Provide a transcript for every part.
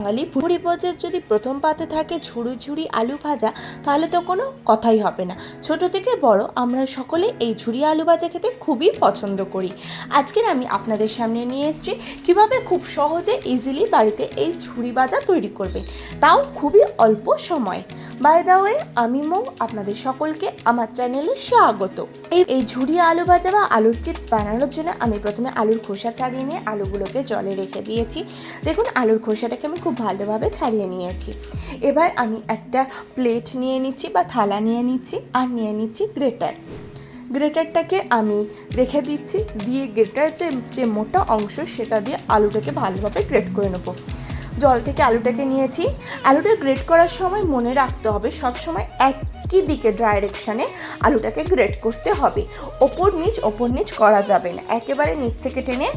বাঙালি ভুড়ি ভোজের যদি প্রথম পাতে থাকে ঝুড়ি ঝুড়ি আলু ভাজা, তাহলে তো কোনো কথাই হবে না। ছোট থেকে বড় আমরা সকলে এই ঝুড়ি আলু ভাজা খেতে খুবই পছন্দ করি। আজকের আমি আপনাদের সামনে নিয়ে এসেছি কীভাবে খুব সহজে ইজিলি বাড়িতে এই ঝুড়ি ভাজা তৈরি করবে তাও খুবই অল্প সময়। বাই দা ওয়ে আমি মৌ, আপনাদের সকলকে আমার চ্যানেলে স্বাগত। এই এই ঝুড়ি আলু ভাজা বা আলুর চিপস বানানোর জন্য আমি প্রথমে আলুর খোসা ছাড়িয়ে নিয়ে আলুগুলোকে জলে রেখে দিয়েছি। দেখুন, আলুর খোসাটাকে আমি খুব ভালোভাবে ছাড়িয়ে নিয়েছি। এবার আমি একটা প্লেট নিয়ে নিচ্ছি বা থালা নিয়ে নিচ্ছি আর নিয়ে নিচ্ছি গ্রেটার। গ্রেটারটাকে আমি রেখে দিচ্ছি, দিয়ে গ্রেটার যে যে মোটা অংশ সেটা দিয়ে আলুটাকে ভালোভাবে গ্রেট করে নেব। জল থেকে আলুটাকে নিয়েছি। আলুটা গ্রেট করার সময় মনে রাখতে হবে, সব সময় একই দিকে ডাইরেকশানে আলুটাকে গ্রেট করতে হবে। ওপর নিচ ওপর নিচ করা যাবে না। একেবারে নিচ থেকে টেনে,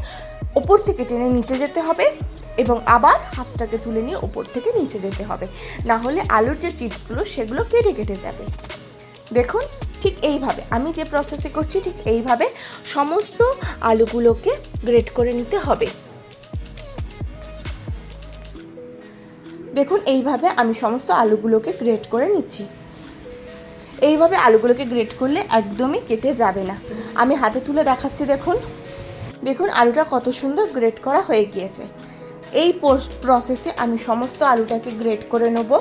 ওপর থেকে টেনে নিচে যেতে হবে এবং আবার হাতটাকে তুলে নিয়ে ওপর থেকে নিচে যেতে হবে। না হলে আলুর যে চিপসগুলো, সেগুলো কেটে কেটে যাবে। দেখুন, ঠিক এইভাবে, আমি যে প্রসেসে করছি, ঠিক এইভাবে সমস্ত আলুগুলোকে গ্রেট করে নিতে হবে। দেখুন, এইভাবে আমি সমস্ত আলুগুলোকে গ্রেট করে নিচ্ছি। এইভাবে আলুগুলোকে গ্রেট করলে একদমই কেটে যাবে না। আমি হাতে তুলে দেখাচ্ছি, দেখুন। দেখুন, আলুটা কত সুন্দর গ্রেট করা হয়ে গিয়েছে। এই প্রসেসে আমি সমস্ত আলুটাকে গ্রেট করে নেব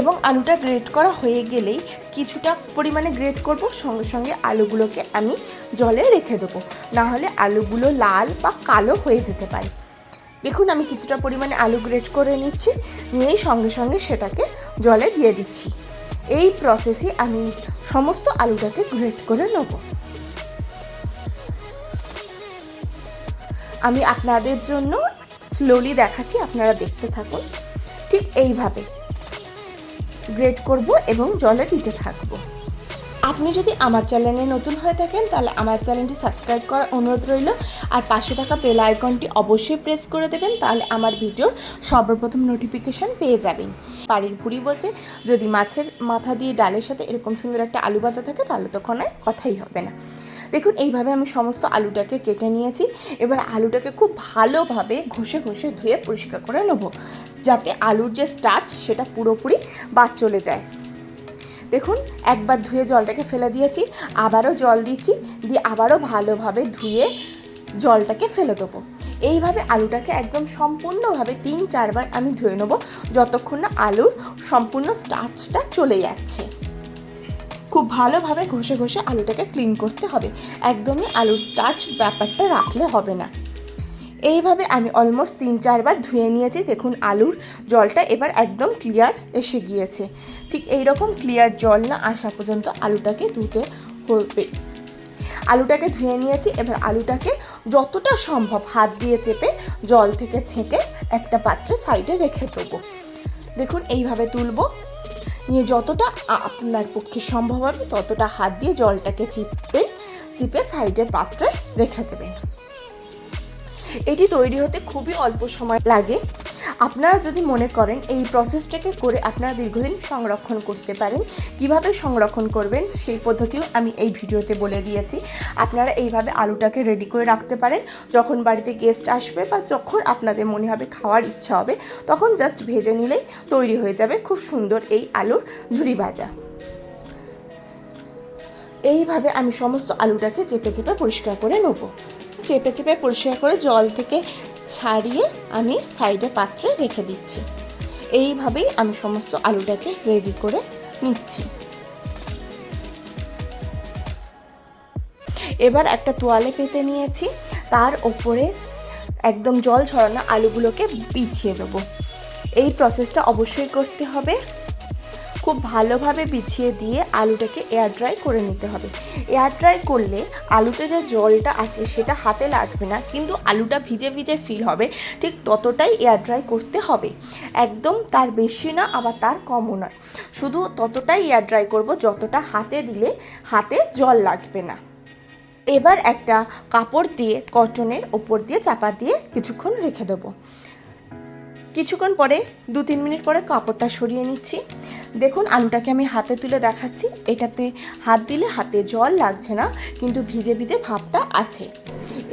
এবং আলুটা গ্রেট করা হয়ে গেলেই কিছুটা পরিমাণে গ্রেট করব, সঙ্গে সঙ্গে আলুগুলোকে আমি জলে রেখে দেবো। নাহলে আলুগুলো লাল বা কালো হয়ে যেতে পারে। দেখুন, আমি কিছুটা পরিমাণে আলু গ্রেট করে নিচ্ছি, নিয়েই সঙ্গে সঙ্গে সেটাকে জলে দিয়ে দিচ্ছি। এই প্রসেসে আমি সমস্ত আলুটাকে গ্রেট করে নেব। আমি আপনাদের জন্য স্লোলি দেখাচ্ছি, আপনারা দেখতে থাকুন। ঠিক এইভাবে গ্রেট করব এবং জলে দিতে থাকব। আপনি যদি আমার চ্যানেলে নতুন হয়ে থাকেন, তাহলে আমার চ্যানেলটি সাবস্ক্রাইব করার অনুরোধ রইল। আর পাশে থাকা বেল আইকনটি অবশ্যই প্রেস করে দেবেন, তাহলে আমার ভিডিওর সর্বপ্রথম নোটিফিকেশন পেয়ে যাবেন। বাড়ির ভুড়ি বলছে, যদি মাছের মাথা দিয়ে ডালের সাথে এরকম সুন্দর একটা আলু ভাজা থাকে, তাহলে তো কোনো কথাই হবে না। দেখুন, এইভাবে আমি সমস্ত আলুটাকে কেটে নিয়েছি। এবার আলুটাকে খুব ভালোভাবে ঘষে ঘষে ধুয়ে পরিষ্কার করে নেব, যাতে আলুর যে স্টার্চ, সেটা পুরোপুরি বাদ চলে যায়। দেখুন, একবার ধুয়ে জলটাকে ফেলে দিয়েছি, আবারও জল দিচ্ছি, দিয়ে আবারও ভালোভাবে ধুয়ে জলটাকে ফেলে দেবো। এইভাবে আলুটাকে একদম সম্পূর্ণভাবে তিন চারবার আমি ধুয়ে নেব, যতক্ষণ না আলুর সম্পূর্ণ স্টার্চটা চলে যাচ্ছে। খুব ভালোভাবে ঘষে ঘষে আলুটাকে ক্লিন করতে হবে। একদমই আলুর স্টার্চ ব্যাপারটা রাখলে হবে না। এইভাবে আমি অলমোস্ট তিন, চারবার ধুয়ে নিয়েছি। দেখুন, আলুর জলটা এবার একদম ক্লিয়ার এসে গিয়েছে। ঠিক এই রকম ক্লিয়ার জল না আসা পর্যন্ত আলুটাকে ধুতে হবে। আলুটাকে ধুয়ে নিয়েছি, এবার আলুটাকে যতটা সম্ভব হাত দিয়ে চেপে জল থেকে ছেঁকে একটা পাত্রে সাইডে রেখে দেবো। দেখুন, এইভাবে তুলবো। নিয়ে যতটা আপনার পক্ষে সম্ভব হবে ততটা হাত দিয়ে জলটাকে চিপতে চিপে সাইডের পাত্রে রেখে দেবেন। এটি তৈরি হতে খুবই অল্প সময় লাগে। আপনারা যদি মনে করেন এই প্রসেসটাকে করে আপনারা দীর্ঘদিন সংরক্ষণ করতে পারেন, কীভাবে সংরক্ষণ করবেন সেই পদ্ধতিও আমি এই ভিডিওতে বলে দিয়েছি। আপনারা এইভাবে আলুটাকে রেডি করে রাখতে পারেন। যখন বাড়িতে গেস্ট আসবে বা যখন আপনাদের মনে হবে খাওয়ার ইচ্ছা হবে, তখন জাস্ট ভেজে নিলেই তৈরি হয়ে যাবে খুব সুন্দর এই আলুর ঝুড়ি ভাজা। এইভাবে আমি সমস্ত আলুটাকে চেপে চেপে পরিষ্কার করে নেব। চেপে চেপে পরিষ্কার করে জল থেকে ছাড়িয়ে আমি সাইডে পাত্রে রেখে দিচ্ছি। এইভাবেই আমি সমস্ত আলুটাকে রেডি করে নিচ্ছি। এবার একটা তোয়ালে পেতে নিয়েছি। তার ওপরে একদম জল ছড়ানো আলুগুলোকে বিছিয়ে দেবো। এই প্রসেসটা অবশ্যই করতে হবে। খুব ভালোভাবে বিছিয়ে দিয়ে আলুটাকে এয়ার ড্রাই করে নিতে হবে। এয়ার ড্রাই করলে আলুতে যে জলটা আছে সেটা হাতে লাগবে না, কিন্তু আলুটা ভিজে ভিজে ফিল হবে, ঠিক ততটাই এয়ার ড্রাই করতে হবে। একদম তার বেশি না, আবার তার কমও নয়। শুধু ততটাই এয়ার ড্রাই করব, যতটা হাতে দিলে হাতে জল লাগবে না। এবার একটা কাপড় দিয়ে কটনের ওপর দিয়ে চাপা দিয়ে কিছুক্ষণ রেখে দেবো। কিছুক্ষণ পরে দু তিন মিনিট পরে কাপড়টা সরিয়ে নিচ্ছি। দেখুন, আলুটাকে আমি হাতে তুলে দেখাচ্ছি। এটাতে হাত দিলে হাতে জল লাগছে না, কিন্তু ভিজে ভিজে ভাবটা আছে।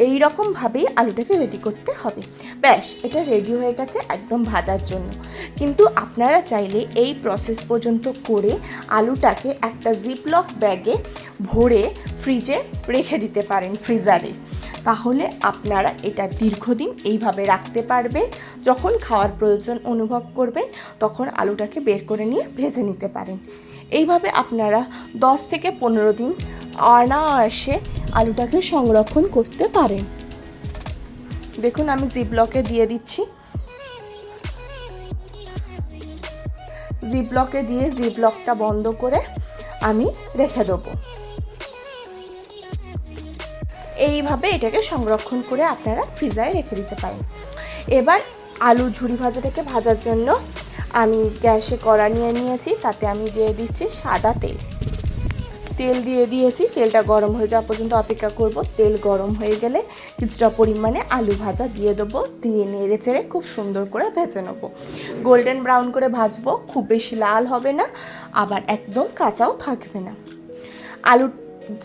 এই রকমভাবেই আলুটাকে রেডি করতে হবে। ব্যাস, এটা রেডি হয়ে গেছে একদম ভাজার জন্য। কিন্তু আপনারা চাইলে এই প্রসেস পর্যন্ত করে আলুটাকে একটা জিপলক ব্যাগে ভরে ফ্রিজে রেখে দিতে পারেন ফ্রিজারে তাহলে আপনারা এটা দীর্ঘদিন এইভাবে রাখতে পারবেন। যখন খাওয়ার প্রয়োজন অনুভব করবেন, তখন আলুটাকে বের করে নিয়ে ভেজে নিতে পারেন। এইভাবে আপনারা দশ থেকে পনেরো দিন অনায়াসে আলুটাকে সংরক্ষণ করতে পারেন। দেখুন, আমি জিপলকে দিয়ে দিচ্ছি। জিপলকে দিয়ে জিপলকটা বন্ধ করে আমি রেখে দেবো। এইভাবে এটাকে সংরক্ষণ করে আপনারা ফ্রিজারে রেখে দিতে পারেন। এবার আলু ঝুরি ভাজাটাকে ভাজার জন্য আমি গ্যাসে কড়া নিয়ে নিয়েছি, তাতে আমি দিয়ে দিচ্ছি সাদা তেল। তেল দিয়ে দিয়েছি, তেলটা গরম হয়ে যাওয়া পর্যন্ত অপেক্ষা করব। তেল গরম হয়ে গেলে কিছুটা পরিমাণে আলু ভাজা দিয়ে দেবো, দিয়ে নেড়ে চেড়ে খুব সুন্দর করে ভেজে নেব। গোল্ডেন ব্রাউন করে ভাজবো, খুব বেশি লাল হবে না, আবার একদম কাঁচাও থাকবে না। আলু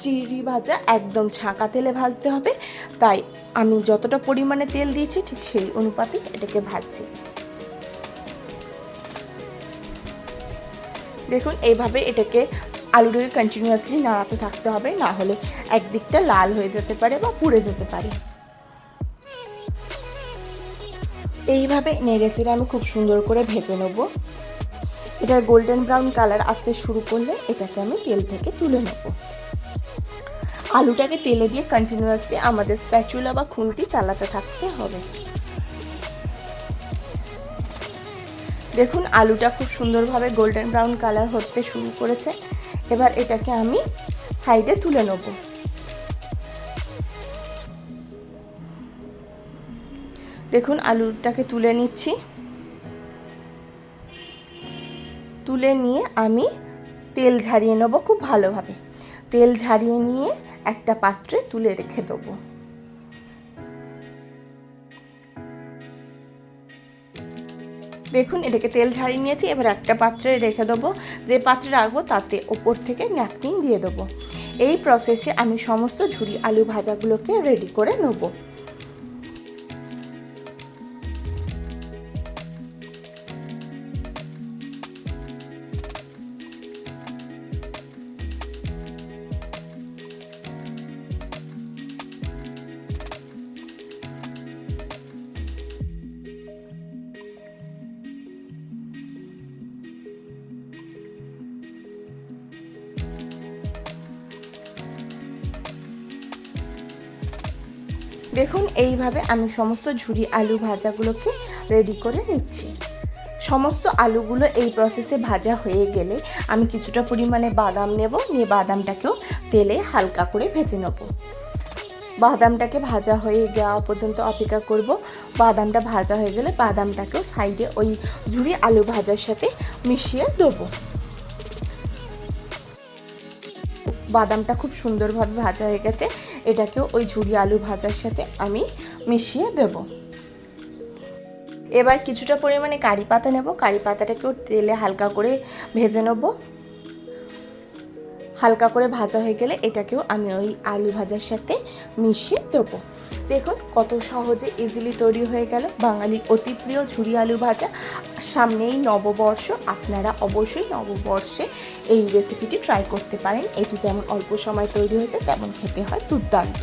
চিড়ি ভাজা একদম ছাঁকা তেলে ভাজতে হবে। তাই আমি যতটা পরিমাণে তেল দিয়েছি ঠিক সেই অনুপাতে এটাকে ভাজছি। দেখুন, এইভাবে এটাকে আলুটাকে কন্টিনিউয়াসলি নাড়াতে থাকতে হবে, না হলে একদিকটা লাল হয়ে যেতে পারে বা পুড়ে যেতে পারে। এইভাবে নেড়ে চেড়ে আমি খুব সুন্দর করে ভেজে নেব। এটা গোল্ডেন ব্রাউন কালার আসতে শুরু করলে এটাকে আমি তেল থেকে তুলে নেব। আলুটাকে তেলে দিয়ে কন্টিনিউয়াসলি আমাদের স্প্যাচুলা বা খুন্তি চালাতে থাকতে হবে। দেখুন, আলুটা খুব সুন্দরভাবে গোল্ডেন ব্রাউন কালার হতে শুরু করেছে। এবার এটাকে আমি সাইডে তুলে নেব। দেখুন, আলুটাকে তুলে নিচ্ছি। তুলে নিয়ে আমি তেল ঝারিয়ে নেব খুব ভালোভাবে। তেল ঝারিয়ে নিয়ে একটা পাত্রে তুলে রেখে দেবো। দেখুন, এটাকে তেল ঝাড়িয়ে নিয়েছি, এবার একটা পাত্রে রেখে দেবো। যে পাত্রে রাখব, তাতে ওপর থেকে ন্যাপকিন দিয়ে দেবো। এই প্রসেসে আমি সমস্ত ঝুড়ি আলু ভাজাগুলোকে রেডি করে নেব। দেখুন, এইভাবে আমি সমস্ত ঝুরি আলু ভাজাগুলোকে রেডি করে নিচ্ছি। সমস্ত আলুগুলো এই প্রসেসে ভাজা হয়ে গেলে আমি কিছুটা পরিমাণে বাদাম নেব, নিয়ে বাদামটাকেও তেলে হালকা করে ভেজে নেব। বাদামটাকে ভাজা হয়ে যাওয়া পর্যন্ত অপেক্ষা করব। বাদামটা ভাজা হয়ে গেলে বাদামটাকেও সাইডে ওই ঝুড়ি আলু ভাজার সাথে মিশিয়ে দেবো। বাদামটা খুব সুন্দরভাবে ভাজা হয়ে গেছে। এটাকেও ওই ঝুড়ি আলু ভাজার সাথে আমি মিশিয়ে দেব। এবার কিছুটা পরিমাণে কারি পাতা নেব। কারি পাতাটাকেও তেলে হালকা করে ভেজে নেব। হালকা করে ভাজা হয়ে গেলে এটাকেও আমি ওই আলু ভাজার সাথে মিশিয়ে দেবো। দেখুন কত সহজে ইজিলি তৈরি হয়ে গেল। বাঙালির অতি প্রিয় ঝুরি আলু ভাজা। সামনেই নববর্ষ, আপনারা অবশ্যই নববর্ষে এই রেসিপিটি ট্রাই করতে পারেন। এটি যেমন অল্প সময় তৈরি হয়েছে, তেমন খেতে হয় দুর্দান্ত।